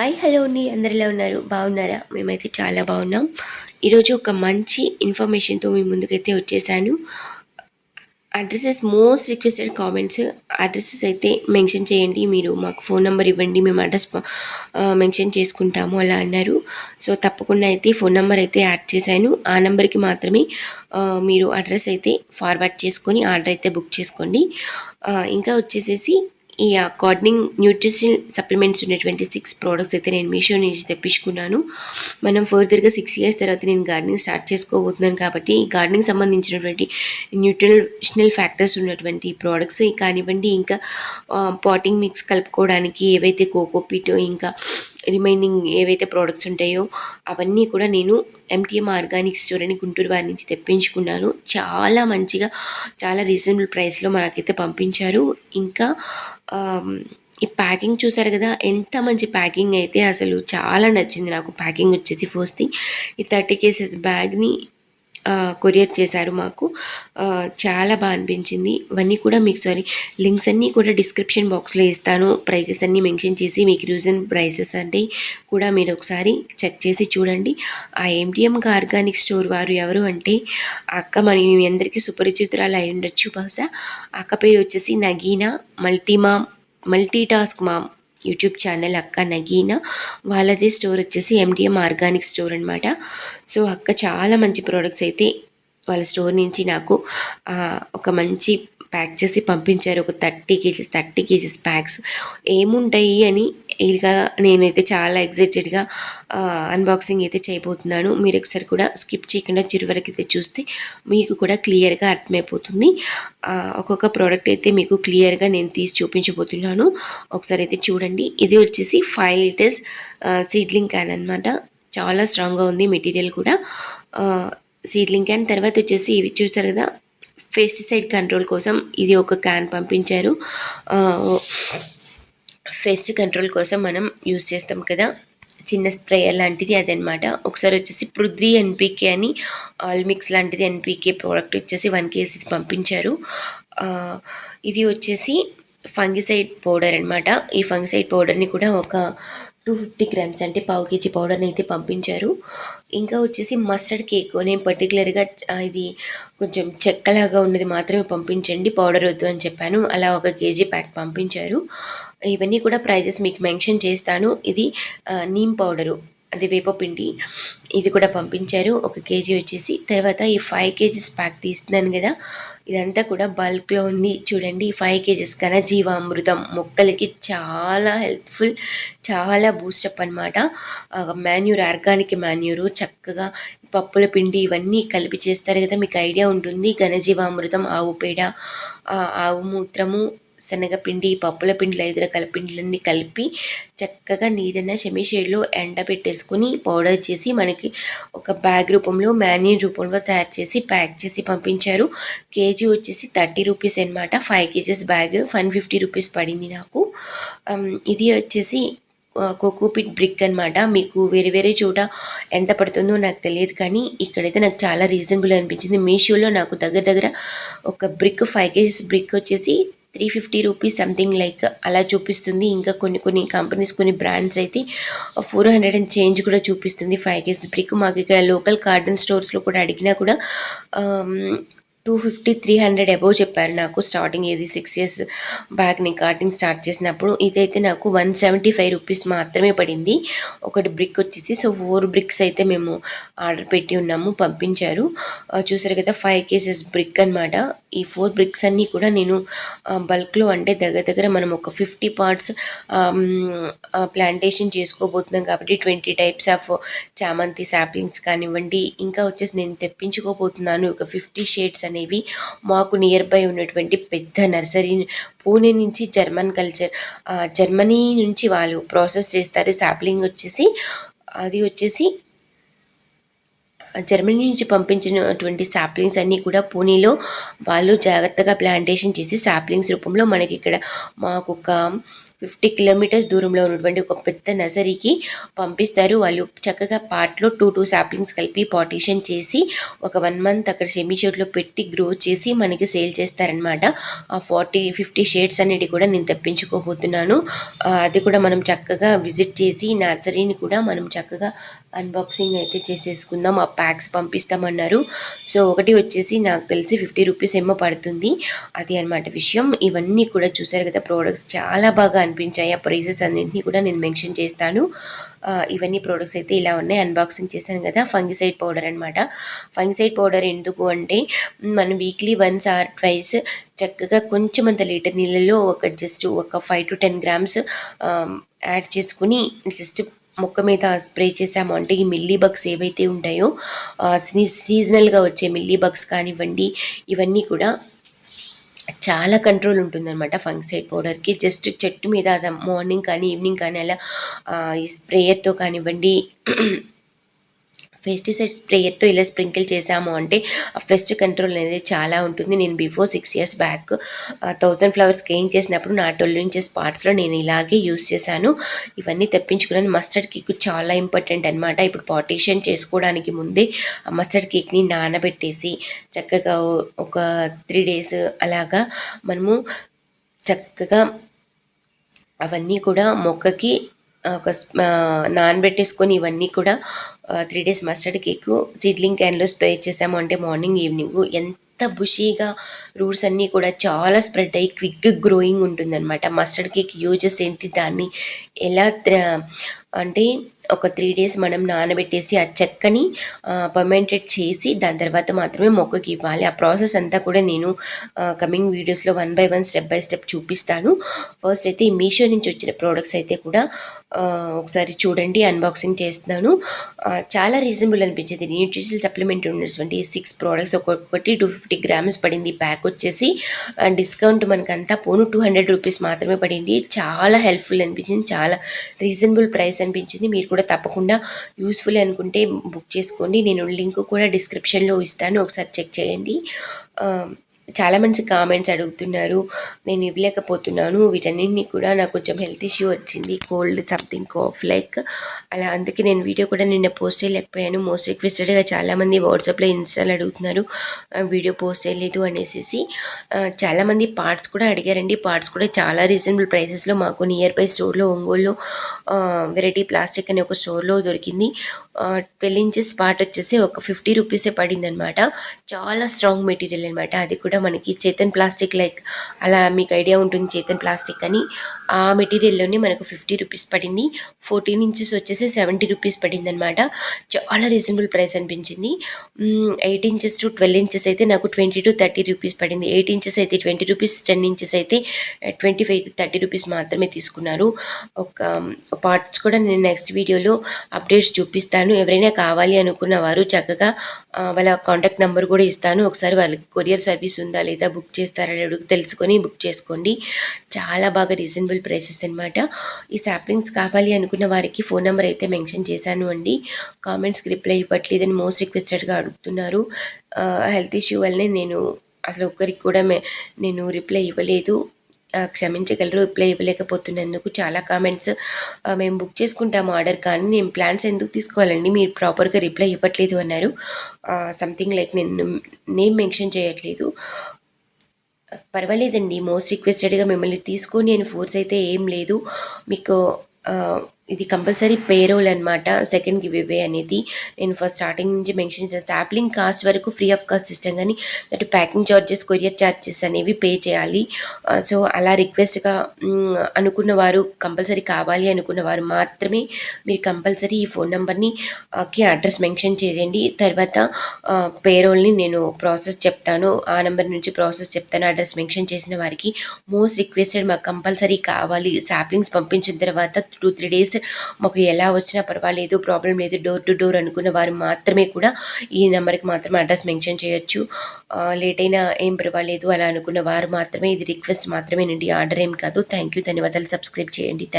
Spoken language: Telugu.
హాయ్ హలో అండి. అందరిలో ఉన్నారు? బాగున్నారా? మేమైతే చాలా బాగున్నాం. ఈరోజు ఒక మంచి ఇన్ఫర్మేషన్తో మీ ముందుకైతే వచ్చేసాను. Addresses most requested comments addresses అయితే మెన్షన్ చేయండి. మీరు మాకు ఫోన్ నెంబర్ ఇవ్వండి. మేము అడ్రస్ మెన్షన్ చేసుకుంటాము. అలా అన్నారు. సో తప్పకుండా అయితే ఫోన్ నెంబర్ అయితే యాడ్ చేశాను. ఆ నెంబర్కి మాత్రమే మీరు అడ్రస్ అయితే ఫార్వర్డ్ చేసుకొని ఆర్డర్ అయితే బుక్ చేసుకోండి. ఇంకా వచ్చేసేసి ఈ అకార్డింగ్ న్యూట్రిషన్ సప్లిమెంట్స్ ఉన్నటువంటి సిక్స్ ప్రోడక్ట్స్ అయితే నేను మీషో నుంచి తెప్పించుకున్నాను. మనం ఫర్దర్గా సిక్స్ ఇయర్స్ తర్వాత నేను గార్డెనింగ్ స్టార్ట్ చేసుకోబోతున్నాను కాబట్టి ఈ గార్డెనింగ్ సంబంధించినటువంటి న్యూట్రిషనల్ ఫ్యాక్టర్స్ ఉన్నటువంటి ప్రోడక్ట్స్ కానివ్వండి ఇంకా పాటింగ్ మిక్స్ కలుపుకోవడానికి ఏవైతే కోకోపీట్ ఇంకా రిమైనింగ్ ఏవైతే ప్రోడక్ట్స్ ఉంటాయో అవన్నీ కూడా నేను ఎంటీఎం ఆర్గానిక్ స్టోర్ అని గుంటూరు వారి నుంచి తెప్పించుకున్నాను. చాలా మంచిగా చాలా రీజనబుల్ ప్రైస్లో మనకైతే పంపించారు. ఇంకా ఈ ప్యాకింగ్ చూసారు కదా ఎంత మంచి ప్యాకింగ్ అయితే అసలు చాలా నచ్చింది నాకు. ప్యాకింగ్ వచ్చేసి ఫస్ట్ థింగ్ ఈ థర్టీ కేసెస్ బ్యాగ్ని కొరియర్ చేశారు మాకు. చాలా బాగా అనిపించింది. ఇవన్నీ కూడా మీకు సారీ లింక్స్ అన్నీ కూడా డిస్క్రిప్షన్ బాక్స్లో ఇస్తాను. ప్రైజెస్ అన్నీ మెన్షన్ చేసి మీకు రీజన్ ప్రైసెస్ అంటే కూడా మీరు ఒకసారి చెక్ చేసి చూడండి. ఆ ఎండిఎం ఆర్గానిక్ స్టోర్ వారు ఎవరు అంటే అక్క మరి మీ అందరికీ సుపరిచితురాలు అయి ఉండొచ్చు బహుశా. అక్క పేరు వచ్చేసి Nagina multi mom multi task mom. YouTube channel అక్క నగీనా. వాళ్ళది స్టోర్ వచ్చేసి ఎండిఎం ఆర్గానిక్ స్టోర్ అనమాట సో అక్క చాలా మంచి ప్రోడక్ట్స్ అయితే వాళ్ళ స్టోర్ నుంచి నాకు ఒక మంచి ప్యాక్ చేసి పంపించారు. ఒక thirty KGs thirty KGs packs. ఏముంటాయి అని ఇదిగా నేనైతే చాలా ఎగ్జైటెడ్గా అన్బాక్సింగ్ అయితే చేయబోతున్నాను. మీరు ఒకసారి కూడా స్కిప్ చేయకుండా చిరు అయితే చూస్తే మీకు కూడా క్లియర్గా అర్థమైపోతుంది. ఒక్కొక్క ప్రోడక్ట్ అయితే మీకు క్లియర్గా నేను తీసి చూపించబోతున్నాను. ఒకసారి అయితే చూడండి. ఇది వచ్చేసి ఫైవ్ లీటర్స్ సీడ్లింగ్ క్యాన్ అనమాట చాలా స్ట్రాంగ్గా ఉంది మెటీరియల్ కూడా. సీడ్లింగ్ క్యాన్ తర్వాత వచ్చేసి ఇవి చూసారు కదా? పెస్టిసైడ్ కంట్రోల్ కోసం ఇది ఒక క్యాన్ పంపించారు. పెస్ట్ కంట్రోల్ కోసం మనం యూస్ చేస్తాం కదా. చిన్న స్ప్రేయర్ లాంటిది అదనమాట ఒకసారి వచ్చేసి పృథ్వీ ఎన్పీకే అని ఆల్ మిక్స్ లాంటిది ఎన్పీకే ప్రోడక్ట్ వచ్చేసి వన్ కేజీ పంపించారు. ఇది వచ్చేసి ఫంగిసైడ్ పౌడర్ అనమాట ఈ ఫంగిసైడ్ పౌడర్ని కూడా ఒక టూ ఫిఫ్టీ గ్రామ్స్ అంటే పావు కేజీ పౌడర్ని అయితే పంపించారు. ఇంకా వచ్చేసి మస్టర్డ్ కేక్ నేను పర్టికులర్గా ఇది కొంచెం చెక్కలాగా ఉన్నది మాత్రమే పంపించండి పౌడర్ వద్దు అని చెప్పాను. అలా ఒక కేజీ ప్యాక్ పంపించారు. ఇవన్నీ కూడా ప్రైజెస్ మీకు మెన్షన్ చేస్తాను. ఇది నీమ్ పౌడరు అది వేపపిండి ఇది కూడా పంపించారు. ఒక కేజీ వచ్చేసి. తర్వాత ఈ ఫైవ్ కేజీస్ ప్యాక్ తీస్తున్నాను కదా. ఇదంతా కూడా బల్క్లో ఉంది. చూడండి ఫైవ్ కేజీస్ ఘనజీవామృతం మొక్కలకి చాలా హెల్ప్ఫుల్ చాలా బూస్టప్ అనమాట మాన్యూర్ ఆర్గానిక్ మాన్యూరు చక్కగా పప్పుల పిండి ఇవన్నీ కలిపి చేస్తారు కదా. మీకు ఐడియా ఉంటుంది. ఘనజీవామృతం ఆవు పేడ ఆవు మూత్రము శనగపిండి పప్పుల పిండిలు ఐదు రకాల పిండిలన్నీ కలిపి చక్కగా నీడన సెమీ షేడ్లో ఎండబెట్టేసుకుని పౌడర్ చేసి మనకి ఒక బ్యాగ్ రూపంలో మ్యాన్యూన్ రూపంలో తయారు చేసి ప్యాక్ చేసి పంపించారు. కేజీ వచ్చేసి థర్టీ రూపీస్ అనమాట five KGs bag one fifty rupees పడింది నాకు. ఇది వచ్చేసి కోకోపిట్ బ్రిక్ అన్నమాట. మీకు వేరే వేరే చోట ఎంత పడుతుందో నాకు తెలియదు కానీ ఇక్కడైతే నాకు చాలా రీజనబుల్ అనిపించింది. మీషోలో నాకు దగ్గర దగ్గర ఒక బ్రిక్ ఫైవ్ కేజీస్ బ్రిక్ వచ్చేసి three fifty rupees something like అలా చూపిస్తుంది. ఇంకా కొన్ని కొన్ని కంపెనీస్ కొన్ని బ్రాండ్స్ అయితే ఫోర్ హండ్రెడ్ అండ్ చేంజ్ కూడా చూపిస్తుంది ఫైవ్ కేజీ బ్రిక్ మాకు ఇక్కడ లోకల్ గార్డెన్ స్టోర్స్లో కూడా అడిగినా కూడా two fifty three hundred above చెప్పారు నాకు స్టార్టింగ్ ఏది సిక్స్ ఇయర్స్ బ్యాక్ నేను కార్టింగ్ స్టార్ట్ చేసినప్పుడు. ఇదైతే నాకు వన్ సెవెంటీ ఫైవ్ రూపీస్ మాత్రమే పడింది. ఒకటి బ్రిక్ వచ్చేసి సో ఫోర్ బ్రిక్స్ అయితే మేము ఆర్డర్ పెట్టి ఉన్నాము పంపించారు. చూసారు కదా ఫైవ్ కేసెస్ బ్రిక్ అన్నమాట. ఈ ఫోర్ బ్రిక్స్ అన్నీ కూడా నేను బల్క్లో అంటే దగ్గర దగ్గర మనం ఒక ఫిఫ్టీ పార్ట్స్ ప్లాంటేషన్ చేసుకోబోతున్నాం కాబట్టి ట్వంటీ టైప్స్ ఆఫ్ చామంతి సాప్లింగ్స్ కానివ్వండి ఇంకా వచ్చేసి నేను తెప్పించుకోబోతున్నాను. ఒక ఫిఫ్టీ షేడ్స్ అనేవి మాకు నియర్ బై ఉన్నటువంటి పెద్ద నర్సరీ పూణే నుంచి జర్మన్ కల్చర్ జర్మనీ నుంచి వాళ్ళు ప్రాసెస్ చేస్తారు. సాప్లింగ్ వచ్చేసి అది వచ్చేసి జర్మనీ నుంచి పంపించినటువంటి సాప్లింగ్స్ అన్నీ కూడా పూణేలో వాళ్ళు జాగ్రత్తగా ప్లాంటేషన్ చేసి సాప్లింగ్స్ రూపంలో మనకి ఇక్కడ మాకు ఒక ఫిఫ్టీ కిలోమీటర్స్ దూరంలో ఉన్నటువంటి ఒక పెద్ద నర్సరీకి పంపిస్తారు. వాళ్ళు చక్కగా పాట్లో టూ టూ సాప్లింగ్స్ కలిపి పార్టీషన్ చేసి ఒక వన్ మంత్ అక్కడ సెమీ షేడ్లో పెట్టి గ్రో చేసి మనకి సేల్ చేస్తారనమాట ఆ ఫార్టీ ఫిఫ్టీ షేడ్స్ అనేవి కూడా నేను తెప్పించుకోబోతున్నాను. అది కూడా మనం చక్కగా విజిట్ చేసి నర్సరీని కూడా మనం చక్కగా అన్బాక్సింగ్ అయితే చేసేసుకుందాం. ఆ ప్యాక్స్ పంపిస్తామన్నారు. సో ఒకటి వచ్చేసి నాకు తెలిసి ఫిఫ్టీ రూపీస్ ఏమో పడుతుంది. అది అన్నమాట విషయం. ఇవన్నీ కూడా చూసారు కదా ప్రోడక్ట్స్ చాలా బాగా అనిపించాయి ఆ ప్రైసెస్ అన్నింటినీ కూడా నేను మెన్షన్ చేస్తాను. ఇవన్నీ ప్రోడక్ట్స్ అయితే ఇలా ఉన్నాయి. అన్బాక్సింగ్ చేశాను కదా ఫంగిసైడ్ పౌడర్ అనమాట ఫంగిసైడ్ పౌడర్ ఎందుకు అంటే మనం వీక్లీ వన్స్ ఆర్ ట్వైస్ చక్కగా కొంచెం అంత లీటర్ నీళ్ళలో ఒక జస్ట్ ఒక five to ten grams add చేసుకుని జస్ట్ మొక్క మీద స్ప్రే చేసాము అంటే ఈ మిల్లీ బగ్స్ ఏవైతే ఉంటాయో సీజనల్గా వచ్చే మిల్లీ బగ్స్ కానివ్వండి ఇవన్నీ కూడా చాలా కంట్రోల్ ఉంటుందన్నమాట ఫంగిసైడ్ పౌడర్కి జస్ట్ చెట్టు మీద మార్నింగ్ కానీ ఈవినింగ్ కానీ అలా ఈ స్ప్రేయర్తో కానివ్వండి పెస్టిసైడ్ స్ప్రేయర్తో ఇలా స్ప్రింకిల్ చేసాము అంటే ఆ పెస్ట్ కంట్రోల్ అనేది చాలా ఉంటుంది. నేను before six years back thousand flowers gain చేసినప్పుడు నా ట్వెల్వ్ ఇంచెస్ పార్ట్స్లో నేను ఇలాగే యూస్ చేశాను. ఇవన్నీ తెప్పించుకున్నాను. మస్టర్డ్ కేక్ చాలా ఇంపార్టెంట్ అనమాట ఇప్పుడు పార్టీషన్ చేసుకోవడానికి ముందే ఆ మస్టర్డ్ కేక్ని నానబెట్టేసి చక్కగా ఒక త్రీ డేస్ అలాగా మనము చక్కగా అవన్నీ కూడా మొక్కకి ఒక స్- నానబెట్టేసుకొని ఇవన్నీ కూడా three days mustard cake seedling క్యాన్లో spray చేసాము. అంటే మార్నింగ్ ఈవినింగ్ ఎంత బుషీగా రూట్స్ అన్నీ కూడా చాలా స్ప్రెడ్ అయ్యి క్విక్ గ్రోయింగ్ ఉంటుందన్నమాట. మస్టర్డ్ కేక్ యూజెస్ ఏంటి? దాన్ని ఎలా అంటే ఒక త్రీ డేస్ మనం నానబెట్టేసి ఆ చెక్కని పర్మెంటెడ్ చేసి దాని తర్వాత మాత్రమే మొక్కకి ఇవ్వాలి. ఆ ప్రాసెస్ అంతా కూడా నేను కమింగ్ వీడియోస్లో one by one step by step చూపిస్తాను. ఫస్ట్ అయితే ఈ మీషో నుంచి వచ్చిన ప్రోడక్ట్స్ అయితే కూడా ఒకసారి చూడండి అన్బాక్సింగ్ చేస్తున్నాను. చాలా రీజనబుల్ అనిపించింది. న్యూట్రిషనల్ సప్లిమెంట్ ఉన్నటువంటి సిక్స్ ప్రోడక్ట్స్ ఒక్కొక్కటి టూ ఫిఫ్టీ గ్రామ్స్ పడింది. ప్యాక్ వచ్చేసి డిస్కౌంట్ మనకంతా పోను టూ హండ్రెడ్ రూపీస్ మాత్రమే పడింది. చాలా హెల్ప్ఫుల్ అనిపించింది. చాలా రీజనబుల్ ప్రైస్ అనిపించింది. మీరు కూడా తప్పకుండా యూస్ఫుల్ అనుకుంటే బుక్ చేసుకోండి. నేను లింక్ కూడా డిస్క్రిప్షన్లో ఇస్తాను. ఒకసారి చెక్ చేయండి. చాలా మంచి కామెంట్స్ అడుగుతున్నారు. నేను ఇవ్వలేకపోతున్నాను. వీటన్నింటినీ కూడా నాకు కొంచెం హెల్త్ ఇష్యూ వచ్చింది. కోల్డ్ సంథింగ్ కాఫ్ లైక్ అలా అందుకే నేను వీడియో కూడా నిన్న పోస్ట్ చేయలేకపోయాను. మోస్ట్ రిక్వెస్టెడ్గా చాలామంది వాట్సాప్లో ఇన్స్టాల్ అడుగుతున్నారు. వీడియో పోస్ట్ చేయలేదు అనేసి. చాలామంది పార్ట్స్ కూడా అడిగారండి. పార్ట్స్ కూడా చాలా రీజనబుల్ ప్రైసెస్లో మాకు నియర్ బై స్టోర్లో ఒంగోలులో వెరైటీ ప్లాస్టిక్ అనే ఒక స్టోర్లో దొరికింది. ట్వెల్వ్ ఇంచెస్ పార్ట్ వచ్చేసి ఒక ఫిఫ్టీ రూపీసే పడింది అనమాట చాలా స్ట్రాంగ్ మెటీరియల్ అనమాట అది కూడా మనకి చేతన్ ప్లాస్టిక్ లైక్ అలా మీకు ఐడియా ఉంటుంది చేతన్ ప్లాస్టిక్ అని. ఆ మెటీరియల్లోనే మనకు ఫిఫ్టీ రూపీస్ పడింది. ఫోర్టీన్ ఇంచెస్ వచ్చేసి సెవెంటీ రూపీస్ పడింది అనమాట చాలా రీజనబుల్ ప్రైస్ అనిపించింది. Eight inches to twelve inches అయితే నాకు ట్వంటీ టు థర్టీ రూపీస్ పడింది. ఎయిట్ ఇంచెస్ అయితే ట్వంటీ రూపీస్ టెన్ ఇంచెస్ అయితే twenty five to thirty rupees మాత్రమే తీసుకున్నారు. ఒక పార్ట్స్ కూడా నేను నెక్స్ట్ వీడియోలో అప్డేట్స్ చూపిస్తాను. ఎవరైనా కావాలి అనుకున్న వారు చక్కగా వాళ్ళ కాంటాక్ట్ నెంబర్ కూడా ఇస్తాను. ఒకసారి వాళ్ళకి కొరియర్ సర్వీస్ ఉంది లేదా బుక్ చేస్తారని అడుగు తెలుసుకొని బుక్ చేసుకోండి. చాలా బాగా రీజనబుల్ ప్రైసెస్ అనమాట ఈ సాప్లింగ్స్ కావాలి అనుకున్న వారికి ఫోన్ నెంబర్ అయితే మెన్షన్ చేశాను అండి. కామెంట్స్కి రిప్లై ఇవ్వట్లేదని మోస్ట్ రిక్వెస్టెడ్గా అడుగుతున్నారు. హెల్త్ ఇష్యూ వల్లనే నేను అసలు ఒక్కరికి కూడా నేను రిప్లై ఇవ్వలేదు. క్షమించగలరు రిప్లై ఇవ్వలేకపోతున్నందుకు చాలా కామెంట్స్ మేము బుక్ చేసుకుంటాము ఆర్డర్ కానీ నేను ప్లాన్స్ ఎందుకు తీసుకోవాలండి? మీరు ప్రాపర్గా రిప్లై ఇవ్వట్లేదు అన్నారు. సంథింగ్ లైక్ నేను నేమ్ మెన్షన్ చేయట్లేదు. పర్వాలేదండి మోస్ట్ రిక్వెస్టెడ్గా మిమ్మల్ని తీసుకొని నేను ఫోర్స్ అయితే ఏం లేదు. మీకు ఇది కంపల్సరీ పేరోల్ అనమాట సెకండ్ గివ్ అవే అనేది. నేను ఫస్ట్ స్టార్టింగ్ నుంచి మెన్షన్ చేస్తాను శాప్లింగ్ కాస్ట్ వరకు ఫ్రీ ఆఫ్ కాస్ట్ ఇస్తాం కానీ that packing charges courier charges అనేవి పే చేయాలి. సో అలా రిక్వెస్ట్గా అనుకున్న వారు కంపల్సరీ కావాలి అనుకున్న వారు మాత్రమే మీరు కంపల్సరీ ఈ ఫోన్ నెంబర్ని కి అడ్రస్ మెన్షన్ చేయండి. తర్వాత పేరోల్ని నేను ప్రాసెస్ చెప్తాను. ఆ నెంబర్ నుంచి ప్రాసెస్ చెప్తాను అడ్రస్ మెన్షన్ చేసిన వారికి. మోస్ట్ రిక్వెస్టెడ్ మాకు కంపల్సరీ కావాలి. సాప్లింగ్స్ పంపించిన తర్వాత టూ త్రీ డేస్ మాకు ఎలా వచ్చినా పర్వాలేదు ప్రాబ్లం లేదు డోర్ టు డోర్ అనుకున్న వారు మాత్రమే కూడా ఈ నెంబర్కి మాత్రమే అడ్రస్ మెన్షన్ చేయొచ్చు. లేట్ అయినా ఏం పర్వాలేదు అలా అనుకున్న వారు మాత్రమే ఇది రిక్వెస్ట్ మాత్రమేనండి ఆర్డర్ ఏం కాదు. థ్యాంక్ యూ ధన్యవాదాలు సబ్స్క్రైబ్ చేయండి థ్యాంక్